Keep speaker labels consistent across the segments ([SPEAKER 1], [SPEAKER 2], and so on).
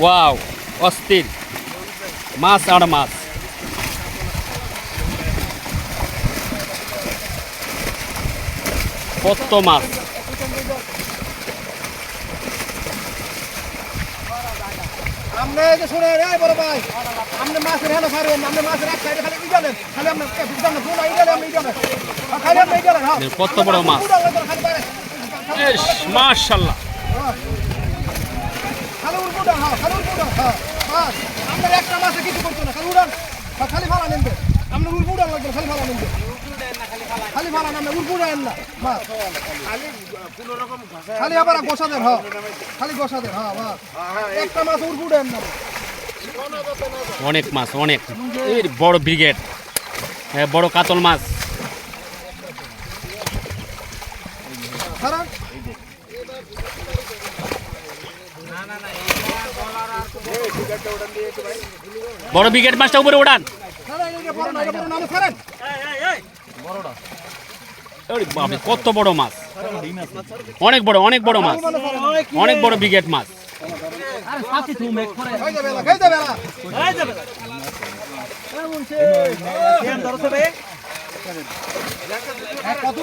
[SPEAKER 1] Wow অস্থির। মাছ আর মাছ। কত মাছ।
[SPEAKER 2] আপনি যে শুনে রে বড় ভাই। আপনি মাছের হেন ফারেন আপনি মাছের এক সাইডে খালি ইজালেন খালি আপনি বুঝান না ইজালে আপনি ইজালেন খালি আপনি ইজালেন
[SPEAKER 1] কত বড় মাছ।
[SPEAKER 2] খালি খালি উড়বুডান হ্যাঁ খালি উড়বুডান হ্যাঁ বাস আপনার একটা মাছে কিছু করতো না খালি উড়ান। হ্যাঁ, খালি ফালা নেনবে আপনি উড়বুডান লাগবে খালি ফালা নেনবে খালি ফালা নামে উড়বুডান না। বাস। খালি আবার গোসা দেন হ্যাঁ খালি গোসা দেন হ্যাঁ বাস। একটা উড়বুডান না।
[SPEAKER 1] অনেক মাছ অনেক। বড় ব্রিগেড। হ্যাঁ বড় কাতল মাছ।
[SPEAKER 2] সারা
[SPEAKER 1] বড় ব্রিগেড মাছটা উপরে ওড়ান কত বড় মাছ। অনেক বড় অনেক বড় মাছ। অনেক বড় ব্রিগেড মাছ।
[SPEAKER 2] কত?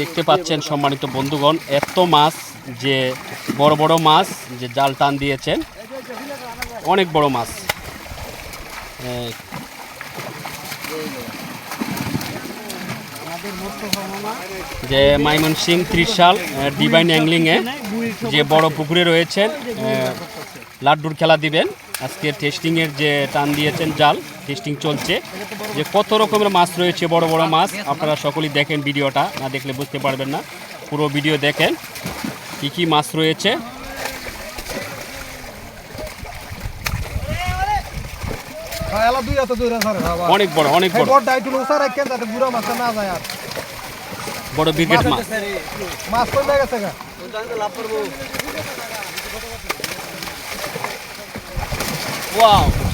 [SPEAKER 1] দেখতে পাচ্ছেন সম্মানিত বন্ধুগণ, এত মাছ যে বড় বড় মাছ যে জাল টান দিয়েছেন, অনেক বড় মাছ। যে মাইমন সিং ত্রিশাল ডিভাইন অ্যাংলিংয়ে যে বড় পুকুরে রয়েছেন লাড্ডুর খেলা দিবেন। আজকে টেস্টিংয়ের যে টান দিয়েছেন জাল টেস্টিং চলছে। যে কত রকমের মাছ রয়েছে বড় বড় মাছ আপনারা সকলেই দেখেন ভিডিওটা না দেখলে বুঝতে পারবেন না। পুরো ভিডিও দেখেন কী কী মাছ রয়েছে। অনেক বড় অনেক বড়।
[SPEAKER 2] বড় মাছ
[SPEAKER 1] ব্রিগেড Wow.